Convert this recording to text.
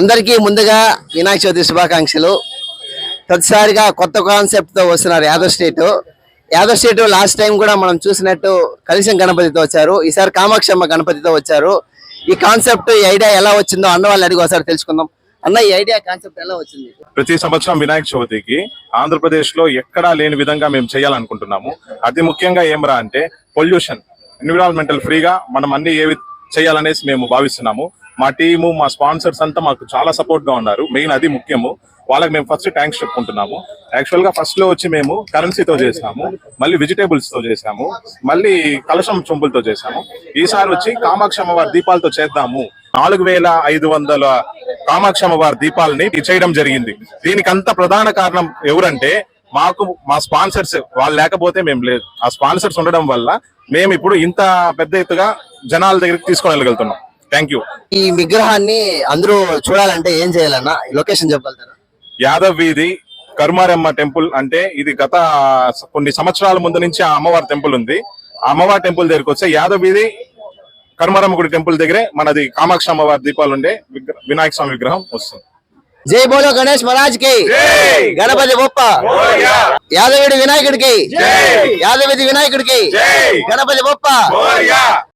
అందరికీ ముందుగా వినాయక చవితి శుభాకాంక్షలు. ప్రతిసారిగా కొత్త కాన్సెప్ట్తో వస్తున్నారు Yadav state. Yadav state last time కూడా మనం చూసినట్టు కలిసిన గణపతితో వచ్చారు. ఈసారి కామాక్షమ్మ గణపతితో వచ్చారు. ఈ కాన్సెప్ట్ ఈ ఐడియా ఎలా వచ్చిందో అన్న వాళ్ళు అడిగి ఒకసారి తెలుసుకుందాం. అన్న ఈ ఐడియా కాన్సెప్ట్ ఎలా వచ్చింది? ప్రతి సంవత్సరం వినాయక చవితికి ఆంధ్రప్రదేశ్లో ఎక్కడా లేని విధంగా మేము చేయాలనుకుంటున్నాము. అతి ముఖ్యంగా ఏమరా అంటే పొల్యూషన్ ఎన్విరాన్మెంటల్ ఫ్రీగా మనం అన్ని ఏవి చేయాలనేసి మేము భావిస్తున్నాము. మా టీము మా స్పాన్సర్స్ అంతా మాకు చాలా సపోర్ట్గా ఉన్నారు. మెయిన్ అది ముఖ్యము. వాళ్ళకి మేము ఫస్ట్ థ్యాంక్స్ చెప్పుకుంటున్నాము. యాక్చువల్గా ఫస్ట్లో వచ్చి మేము కరెన్సీతో చేసాము. మళ్ళీ వెజిటేబుల్స్తో చేసాము. మళ్ళీ కలశం చొంపులతో చేసాము. ఈసారి వచ్చి కామాక్షమ్మ వారి దీపాలతో చేద్దాము. నాలుగు వేల ఐదు వందల కామాక్షమ్మ వారి దీపాలని చేయడం జరిగింది. దీనికంత ప్రధాన కారణం ఎవరంటే మాకు మా స్పాన్సర్స్ వాళ్ళు లేకపోతే మేము లేదు. ఆ స్పాన్సర్స్ ఉండడం వల్ల మేము ఇప్పుడు ఇంత పెద్ద ఎత్తుగా జనాల దగ్గరికి తీసుకొని వెళ్ళగలుగుతున్నాం. థ్యాంక్ యూ ఈ విగ్రహాన్ని అందరూ చూడాలంటే ఏం చేయాలన్న లొకేషన్ చెప్పగలుగుతారా? యాదవ్ వీధి కరుమారమ్మ టెంపుల్ అంటే ఇది గత కొన్ని సంవత్సరాల ముందు నుంచి ఆ అమ్మవారి టెంపుల్ ఉంది. ఆ అమ్మవారి టెంపుల్ దగ్గరికి వస్తే యాదవ్ వీధి కరుమారమ్మ గుడి టెంపుల్ దగ్గరే మనది కామాక్షి అమ్మవారి దీపాలు ఉండే వినాయక స్వామి విగ్రహం వస్తుంది. జై బోలో గణేష్ మహారాజ్కి. గణపతి బొప్ప. యాదవుడి వినాయకుడికి. యాదవిది వినాయకుడికి. గణపతి బొప్ప.